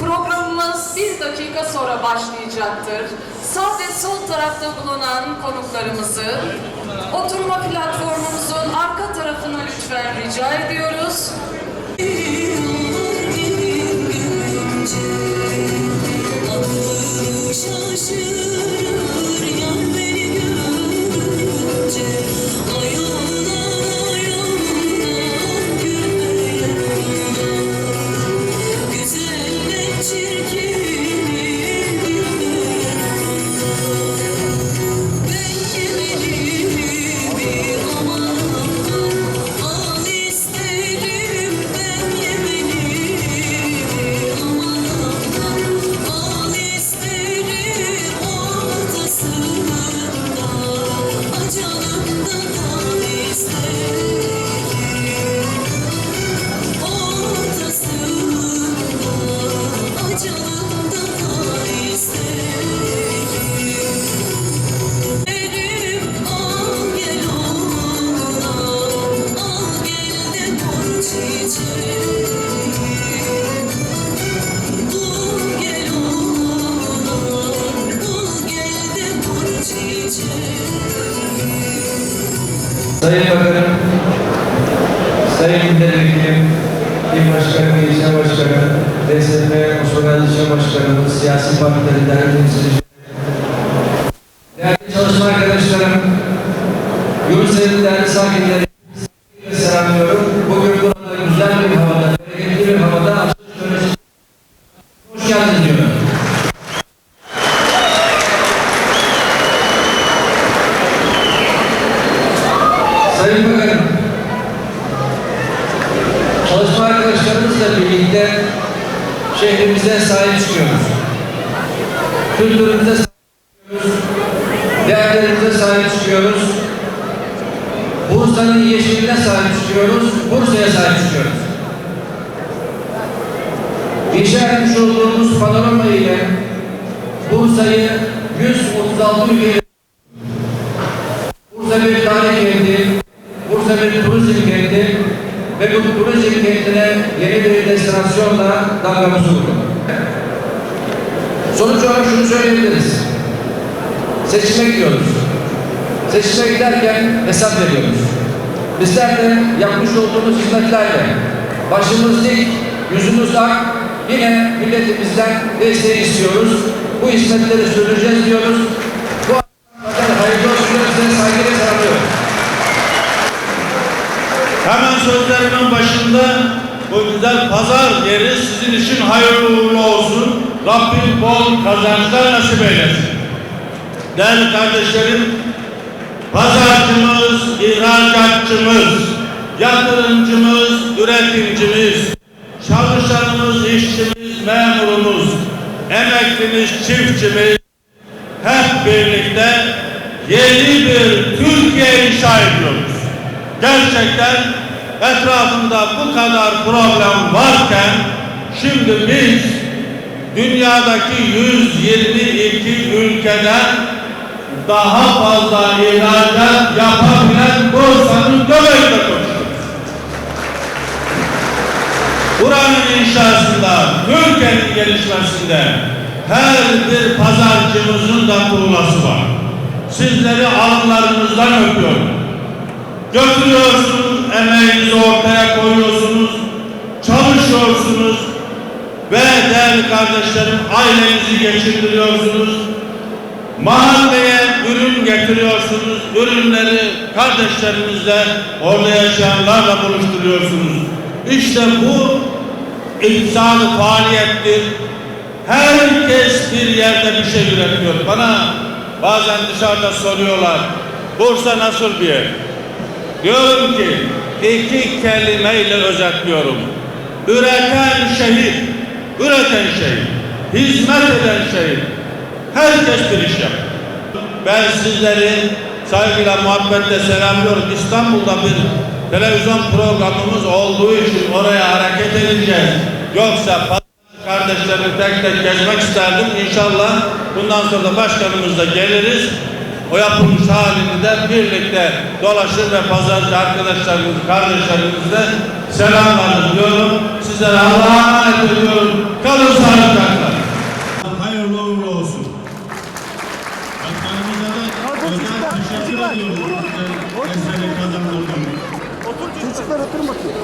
Programımız bir dakika sonra başlayacaktır. Sağ ve sol tarafta bulunan konuklarımızı oturma platformumuzun arka tarafına lütfen rica ediyoruz. Sayın Bakanım, Sayın Milletvekilim, İl Başkanı, İlçe Başkanı, DSP, Usulal İlçe Başkanımız, siyasi partilerin değerli temsilcileri, değerli çalışma arkadaşlarım, Yurtsever'in değerli sakinleri, selamlıyorum. Bugün burada güzel bir havada, Sayın Bakanım, çalışma arkadaşlarımızla birlikte şehrimize sahip çıkıyoruz. Kültürümüze sahip çıkıyoruz. Değerlerimize sahip çıkıyoruz. Bursa'nın yeşiline sahip çıkıyoruz. Bursa'ya sahip çıkıyoruz. İnşa etmiş olduğumuz panorama ile Bursa'yı 136 ülkeye Bursa bir tarih kenti, Turizm kenti ve bu turizm kentine yeni bir destinasyonla damgamızı vurdu. Sonuç olarak şunu söyleyebiliriz. Seçime gidiyoruz. Seçime giderken hesap veriyoruz. Bizler de yapmış olduğumuz hizmetlerle başımız dik, yüzümüz ak, yine milletimizden desteği istiyoruz. Bu hizmetleri sürdüreceğiz diyoruz. Bu Bakın hayırlı olsun diyorum, size saygıyla selamlıyorum. Hemen sözlerimin başında bu güzel pazar yeri sizin için hayırlı uğurlu olsun. Rabbim bol kazançlar nasip eylesin. Değerli kardeşlerim, pazarcımız, ihracatçımız, yatırımcımız, üretimcimiz, çalışanımız, işçimiz, memurumuz, emeklimiz, çiftçimiz, hep birlikte yeni bir Türkiye inşa ediyoruz. Gerçekten etrafında bu kadar problem varken şimdi biz dünyadaki 122 ülkeden daha fazla ihracat yapabilen Bursa'nın göbeğinde koşuyoruz. Buranın inşasında, Türkiye'nin gelişmesinde her bir pazarcımızın da tuğlası var. Sizleri alınlarınızdan öpüyorum. Götürüyorsunuz, emeğinizi ortaya koyuyorsunuz, çalışıyorsunuz ve değerli kardeşlerim ailenizi geçindiriyorsunuz. Mahalleye ürün getiriyorsunuz, ürünleri kardeşlerinizle orada yaşayanlarla buluşturuyorsunuz. İşte bu iktisadı faaliyettir. Herkes bir yerde bir şey üretiyor. Bana bazen dışarıda soruyorlar. Bursa nasıl bir yer? Diyorum ki iki kelimeyle özetliyorum. Üreten şehir, üreten şehir, hizmet eden şehir. Herkes bir iş yapıyor. Ben sizleri saygıyla muhabbetle selamlıyorum. İstanbul'da bir televizyon programımız olduğu için oraya hareket edeceğiz. Yoksa kardeşlerimi tek tek gezmek isterdim. İnşallah bundan sonra da başkanımızla geliriz o yapılmış halini de birlikte dolaşır ve pazarcı arkadaşlarımız, kardeşlerimizle selamlarız diyorum. Sizlere Allah'a emanet ediyorum. Kalın sağlıcakla. Hayırlı uğurlu olsun. Başkanımıza da teşekkür ediyorum. Eseri kazandırdım. Çocuklar oturun bakayım.